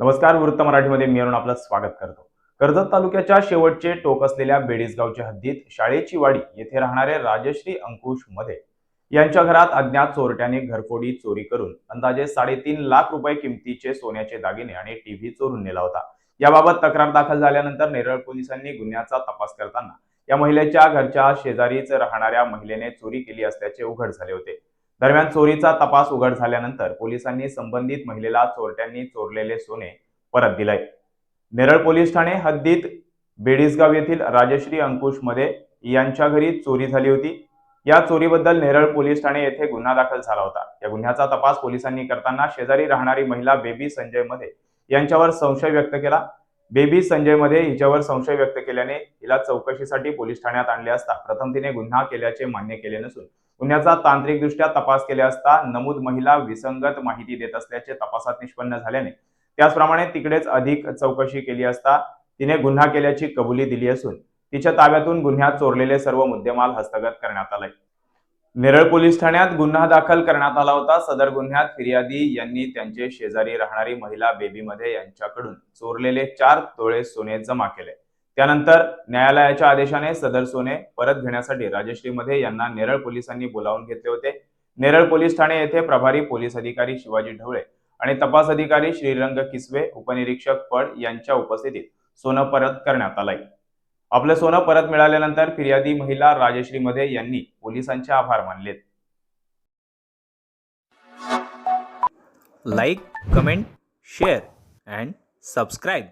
नमस्कार वृत्त मराठीमध्ये मी अरुण आपलं स्वागत करतो. कर्जत तालुक्याच्या शेवटचे टोक असलेल्या बेडीसगावच्या हद्दीत शाळेची वाडी येथे राहणारे राजश्री अंकुशमध्ये यांच्या घरात अज्ञात चोरट्याने घरफोडी चोरी करून अंदाजे साडेतीन लाख रुपये किमतीचे सोन्याचे दागिने आणि टीव्ही चोरून नेला होता. याबाबत तक्रार दाखल झाल्यानंतर नेरळ पोलिसांनी गुन्ह्याचा तपास करताना या महिलेच्या घरच्या शेजारीच राहणाऱ्या महिलेने चोरी केली असल्याचे उघड झाले होते. दरम्यान चोरीचा तपास उघड झाल्यानंतर पोलिसांनी संबंधित महिलेला चोरट्यांनी चोरलेले सोने परत दिलंय. नेरळ पोलीस ठाणे हद्दीत बेडीसगाव येथील राजश्री अंकुशमध्ये यांच्या घरी चोरी झाली होती. या चोरीबद्दल नेरळ पोलीस ठाणे येथे गुन्हा दाखल झाला होता. या गुन्ह्याचा तपास पोलिसांनी करताना शेजारी राहणारी महिला बेबी संजयमध्ये यांच्यावर संशय व्यक्त केला. बेबी संजयमध्ये हिच्यावर संशय व्यक्त केल्याने हिला चौकशीसाठी पोलीस ठाण्यात आणले असता प्रथम तिने गुन्हा केल्याचे मान्य केले नसून गुन्ह्याचा तांत्रिकदृष्ट्या तपास केले असता नमूद महिला विसंगत माहिती देत असल्याचे तपासात निष्पन्न झाल्याने त्याचप्रमाणे तिकडेच अधिक चौकशी केली असता तिने गुन्हा केल्याची कबुली दिली असून तिच्या ताब्यातून गुन्ह्यात चोरलेले सर्व मुद्देमाल हस्तगत करण्यात आलाय. नेरळ पोलीस ठाण्यात गुन्हा दाखल करण्यात आला होता. सदर गुन्ह्यात फिर्यादी यांनी त्यांचे शेजारी राहणारी महिला बेबीमध्ये यांच्याकडून चोरलेले चार तोळे सोने जमा केले. त्यानंतर न्यायालयाच्या आदेशाने सदर सोने परत घेण्यासाठी राजश्री मध्ये यांना नेरळ पोलिसांनी बोलावून घेतले होते. नेरळ पोलीस ठाणे येथे प्रभारी पोलीस अधिकारी शिवाजी ढवळे आणि तपास अधिकारी श्रीरंग किसवे उपनिरीक्षक पड यांच्या उपस्थितीत सोनं परत करण्यात आलंय. आपलं सोनं परत मिळाल्यानंतर फिर्यादी महिला राजश्री मध्ये यांनी पोलिसांचे आभार मानलेत. Like comment share and subscribe.